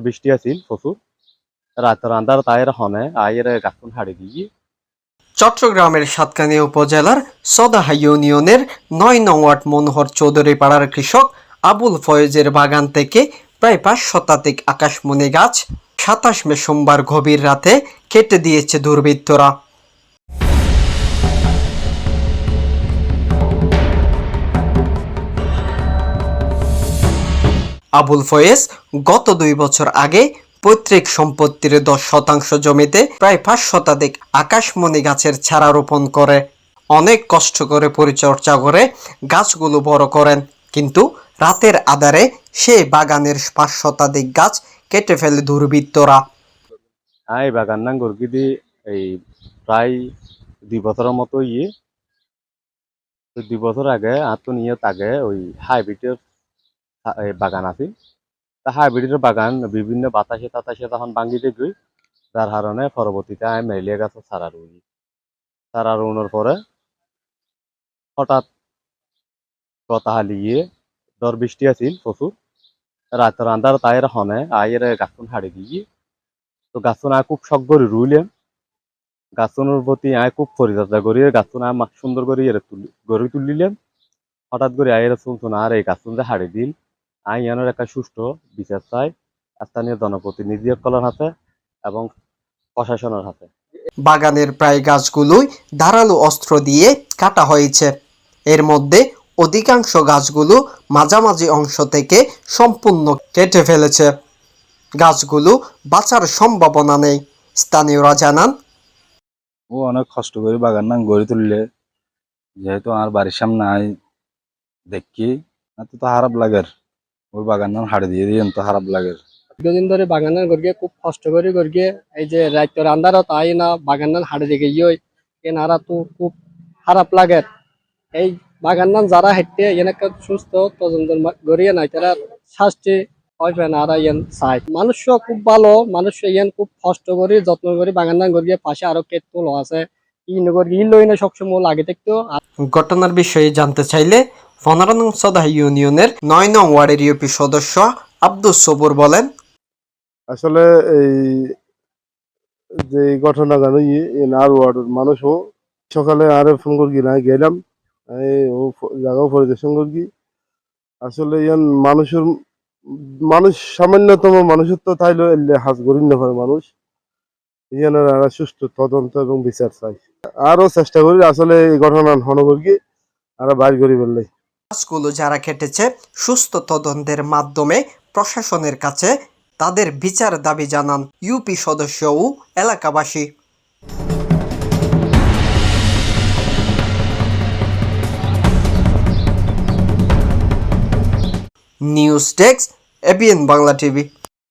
বৃষ্টি আছিল প্রচুর রাতের আন্ধার তাইর হনে আয়ের হাড়ি দিয়ে চট্টগ্রামের সাতকানী উপজেলার সদাহা ইউনিয়নের নয় নং ওয়ার্ড মনোহর চৌধুরী পাড়ার কৃষক আবুল ফয়েজের বাগান থেকে প্রায় পাঁচ শতাধিক আকাশমণি গাছ সাতাশ মে সোমবার গভীর রাতে কেটে দিয়েছে দুর্বৃত্তরা। আবুল ফয়েজ, গত দুই বছর আগে পৈতৃক সম্পত্তির দশ শতাংশ জমিতে প্রায় পাঁচ শতাধিক আকাশমণি গাছের চারা রোপণ করে। অনেক কষ্ট করে পরিচর্যা করে গাছগুলো বড় করেন, কিন্তু রাতের আধারে সে বাগানের পাঁচ শতাধিক গাছ কেটে ফেলে দুর্বৃত্তরা। আই বাগান নাম গর্গিদি এই প্রায় দুই বছরের মতো ইয়ে। দুই বছর আগে আর তো আগে ওই হাইব্রিডের বাগান আছে। তা হাইব্রিডের বাগান, বিভিন্ন বাতাসে তাতাসে তখন ভাঙ্গি দেখবি যার কারণে পরবর্তীতে আমি মেলিয়া গাছ সারা রুই। সারা রুনোর পরে হঠাৎ কথা হালিয়ে দর বৃষ্টি আছিল প্রচুর। রাতের আন্ধার তাইর হনে আয়ের গাছন হাড়ি দিয়ে তো গাছন আয় খুব শখ করে রুইলাম গাছনের প্রতি আয় খুব পরিচর্যা করি গাছন আয় সুন্দর করে গড়ে তুলিলাম হঠাৎ করে আয়ের শুনছুন আর এই গাছন যে হাড়ি দিল। আই ইয়ানোর একটা সুষ্ঠু বিচার চাই স্থানীয় জনপ্রতিনিধি সকলের হাতে এবং প্রশাসনের হাতে। বাগানের প্রায় গাছগুলোই ধারালো অস্ত্র দিয়ে কাটা হয়েছে। এর মধ্যে অধিকাংশ গাছগুলো মাঝামাঝি অংশ থেকে সম্পূর্ণ কেটে ফেলেছে। গাছগুলো বাঁচার সম্ভাবনা নেই স্থানীয়রা জানান। ও অনেক কষ্ট করে বাগান নাম গড়ে তুললে যেহেতু আমার বাড়ির সামনে দেখি এত তো খারাপ লাগে ওর বাগান নাম হাড়ে দিয়ে দিয়ে তো খারাপ লাগে। দীর্ঘদিন ধরে বাগানের গড়িয়ে খুব কষ্ট করে গড়িয়ে এই যে রাইতর আন্ধারও তাই না বাগানের হাড়ে দিকে ইয়ে এনারা তো খুব খারাপ লাগে। এই বাগান যারা হেঁটে এনেকে সুস্থ তদন্ত গড়িয়ে নাই তারা শাস্তি হইবে না আর ইয়ান চাই মানুষও খুব ভালো মানুষ ইয়ান খুব কষ্ট করে যত্ন করে বাগান গড়িয়ে পাশে আরও কেট কেতুল আছে। ই নগর ই লই না সবসময় লাগে দেখতো ঘটনার বিষয়ে জানতে চাইলে পনেরো নং সদা ইউনিয়নের নয় নং ওয়ার্ডের ইউপি সদস্য আব্দুস সবুর বলেন, আসলে এই যে ঘটনা জানো আর ওয়ার্ডের সকালে আরে ফোন করি না গেলাম ও জায়গাও পরিদর্শন করি আসলে ইয়ান মানুষের, মানুষ সামান্যতম মানুষের তো তাইলে এলে হাজ করি না পারে মানুষ। ইয়ানের সুস্থ তদন্ত এবং বিচার চাই। আরও চেষ্টা করি, আসলে এই ঘটনা হন করি আর বাইর করি বললে গাছগুলো যারা খেটেছে সুস্থ তদন্তের মাধ্যমে প্রশাসনের কাছে তাদের বিচার দাবি জানান ইউপি সদস্য ও এলাকাবাসী। News desk ABN Bangla TV.